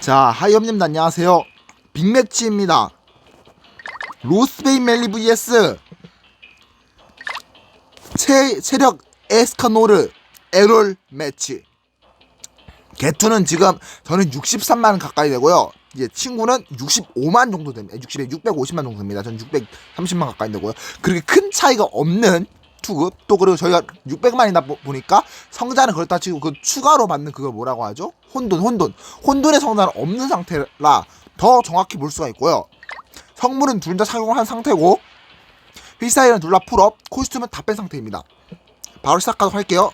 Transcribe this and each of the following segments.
자, 하이엄님 안녕하세요. 빅매치입니다. 로스베인 멜리 vs 체, 체력 에스카노르 에롤 매치. 개투는 지금 저는 63만 가까이 되고요. 이제 친구는 65만 정도 됩니다. 60에 650만 정도 됩니다. 저는 630만 가까이 되고요. 그렇게 큰 차이가 없는 투급 또 그리고 저희가 600만이다 보니까 성자는 그렇다 치고 그 추가로 받는 그걸 뭐라고 하죠? 혼돈 혼돈 혼돈의 성자는 없는 상태라 더 정확히 볼 수가 있고요. 성물은 둘 다 착용을 한 상태고 휠사이는 둘 다 풀업 코스튬은 다 뺀 상태입니다. 바로 시작하도록 할게요.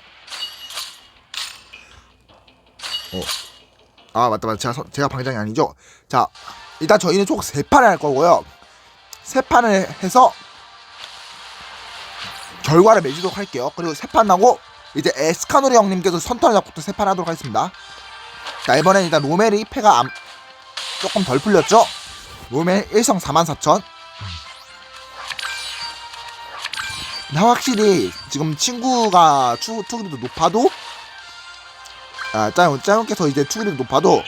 어. 아 맞다 맞다 제가, 서- 제가 방장이 아니죠 자 일단 저희는 총세 판을 할 거고요 세 판을 해서 결과를 매주도록 할게요 그리고 세판 하고 이제 에스카노리 형님께서 선턴을 잡고 또세판 하도록 하겠습니다 자 이번엔 일단 로멜이 패가 암- 조금 덜 풀렸죠 로멜 1성 44,000 근데 확실히 지금 친구가 투, 투기도 높아도 아, 짜용, 짜용께서 이제 투기력이 높아도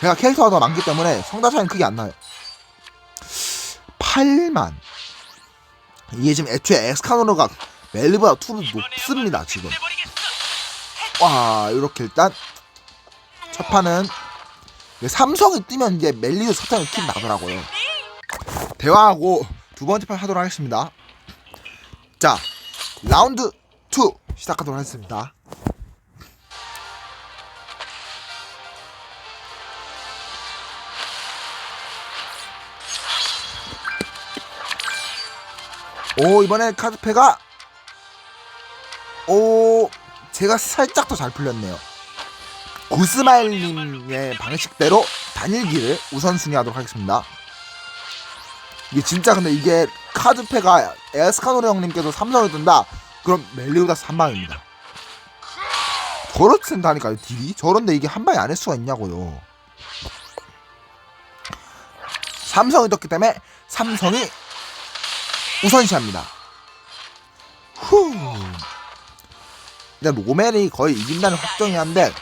제가 캐릭터가 더 많기 때문에 성자 차이는 크게 안 나요. 8만. 이게 지금 애초에 엑스카노르가 멜리보다 투도 높습니다, 지금. 와, 이렇게 일단 첫 판은 삼성이 뜨면 이제 멜리도 사탕이 킥 나더라고요. 대화하고 두 번째 판 하도록 하겠습니다. 자, 라운드 2 시작하도록 하겠습니다. 오 이번에 카드패가. 오 제가 살짝 더 잘 풀렸네요. 구스마일님의 방식대로 단일기를 우선순위하도록 하겠습니다. 이게 진짜 근데 이게 카드패가 에스카노르 형님께서 삼성을 뜬다. 그럼 멜리우다스 한 방입니다. 저렇다니까요 딜이? 저런데 이게 한 방에 안 할 수가 있냐고요. 삼성이 떴기 때문에 삼성이 우선시합니다. 후. 일단 로멜이 거의 이긴다는 확정이 한데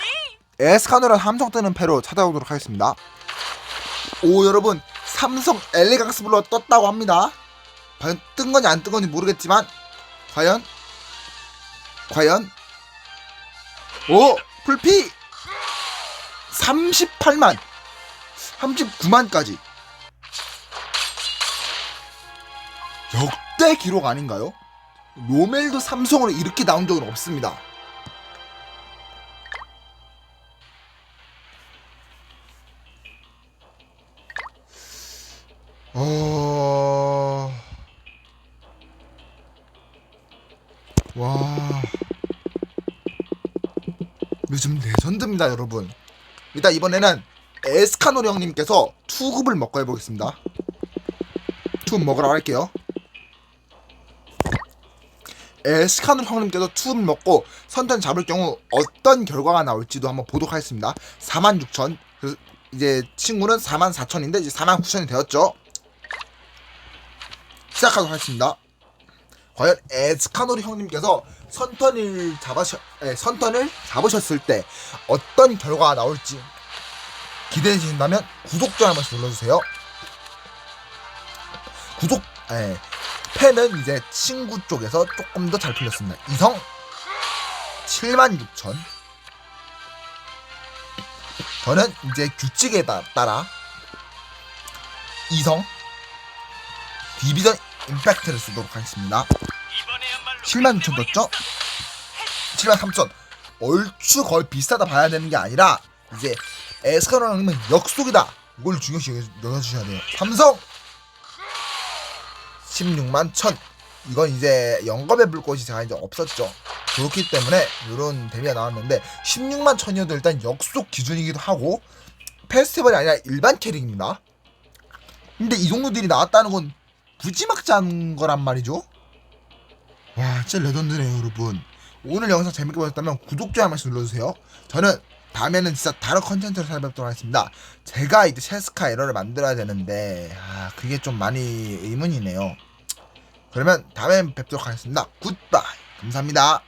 에스카노랑 삼성 뜨는 패로 찾아오도록 하겠습니다. 오 여러분 삼성 엘레강스 블러 떴다고 합니다. 과연 뜬 건지 안 뜬 건지 모르겠지만 과연 과연 오 풀피 38만 39만까지 역대 기록 아닌가요? 로멜도 삼성으로 이렇게 나온 적은 없습니다. 어... 와... 요즘 레전드입니다, 여러분. 일단 이번에는 에스카노리 형님께서 투급을 먹고 해보겠습니다. 투 먹으라고 할게요. 에스카노 형님께서 투음 먹고 선전 잡을 경우 어떤 결과가 나올지도 한번 보도록 하겠습니다. 46,000. 그래서 이제 친구는 44,000인데 이제 49,000이 되었죠. 시작하도록 하겠습니다. 과연 에스카노리 형님께서 선턴을 잡으셨, 에, 선턴을 잡으셨을 때 어떤 결과가 나올지 기대해 주신다면 구독 좀 한 번씩 눌러주세요. 구독, 에, 패는 이제 친구 쪽에서 조금 더 잘 풀렸습니다. 이성 76,000. 저는 이제 규칙에 따- 따라 이성 디비전 임팩트를 쓰도록 하겠습니다. 76,000 떴죠? 73,000. 얼추 거의 비슷하다 봐야 되는 게 아니라 이제 형님은 역속이다. 이걸 중요시 여겨- 여겨주셔야 돼요. 삼성 16만 1000 이건 이제 영겁의 불꽃이 제가 이제 없었죠. 그렇기 때문에 이런 데미가 나왔는데 16만 1000이어도 일단 역속 기준이기도 하고 페스티벌이 아니라 일반 캐릭입니다. 근데 이 정도 딜이 나왔다는 건 무지막지한 거란 말이죠. 와 진짜 레전드네요 여러분. 오늘 영상 재밌게 보셨다면 구독 좋아요 한 번씩 눌러주세요. 저는 다음에는 진짜 다른 컨텐츠로 찾아뵙도록 하겠습니다. 제가 이제 체스카 에러를 만들어야 되는데 아 그게 좀 많이 의문이네요. 그러면 다음에 뵙도록 하겠습니다. 굿바이. 감사합니다